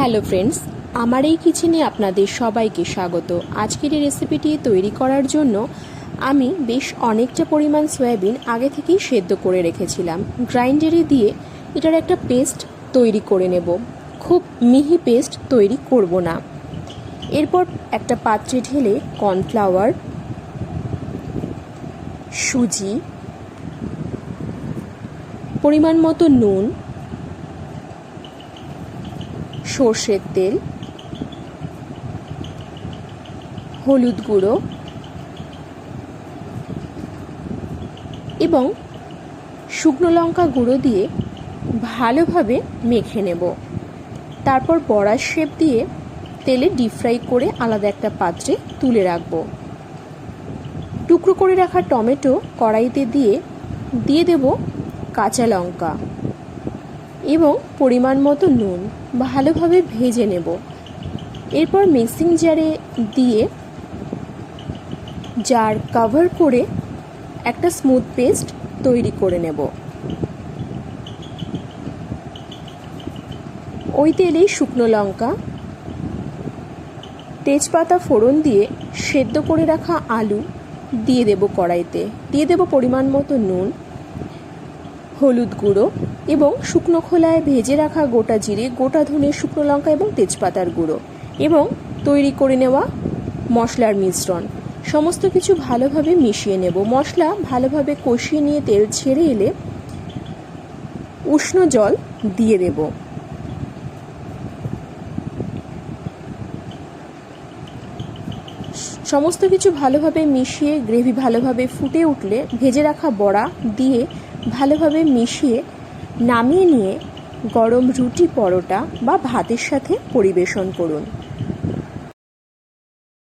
Hello friends, আমার এই কিচেনে আপনাদের সবাইকে স্বাগত। আজকের এই রেসিপিটি তৈরি করার জন্য আমি বেশ অনেকটা পরিমাণ সয়াবিন আগে থেকেই সেদ্ধ করে রেখেছিলাম। গ্রাইন্ডারে দিয়ে এটার একটা পেস্ট তৈরি করে নেব। খুব মিহি পেস্ট তৈরি করব না। এরপর একটা পাত্রে ঢেলে কর্নফ্লাওয়ার, সুজি, পরিমাণ মতো নুন সর্ষের তেল, হলুদ গুঁড়ো এবং শুকনো লঙ্কা গুঁড়ো দিয়ে ভালোভাবে মেখে নেব। তারপর বড়ার শেপ দিয়ে তেলে ডিপ ফ্রাই করে আলাদা একটা পাত্রে তুলে রাখব। টুকরো করে রাখা টমেটো কড়াইতে দিয়ে দিয়ে দেব কাঁচা লঙ্কা। এবং পরিমাণ মতো নুন ভালোভাবে ভেজে নেব। এরপর মিক্সিং জারে দিয়ে জার কভার করে একটা স্মুথ পেস্ট তৈরি করে নেব। ওই তেলেই শুকনো লঙ্কা, তেজপাতা ফোড়ন দিয়ে সেদ্ধ করে রাখা আলু দিয়ে দেব কড়াইতে। দিয়ে দেব পরিমাণ মতো নুন, হলুদ গুঁড়ো এবং শুকনো খোলায় ভেজে রাখা গোটা জিরে, গোটা ধনে, শুকনো লঙ্কা এবং তেজপাতার গুঁড়ো এবং তৈরি করে নেওয়া মশলার মিশ্রণ। সমস্ত কিছু ভালোভাবে মিশিয়ে নেব। মশলা ভালোভাবে কষিয়ে নিয়ে তেল ছেড়ে এলে উষ্ণ জল দিয়ে দেব। সমস্ত কিছু ভালোভাবে মিশিয়ে, গ্রেভি ভালোভাবে ফুটে উঠলে ভেজে রাখা বড়া দিয়ে ভালোভাবে মিশিয়ে নামিয়ে নিয়ে গরম রুটি পরোটা বা ভাতের সাথে পরিবেশন করুন।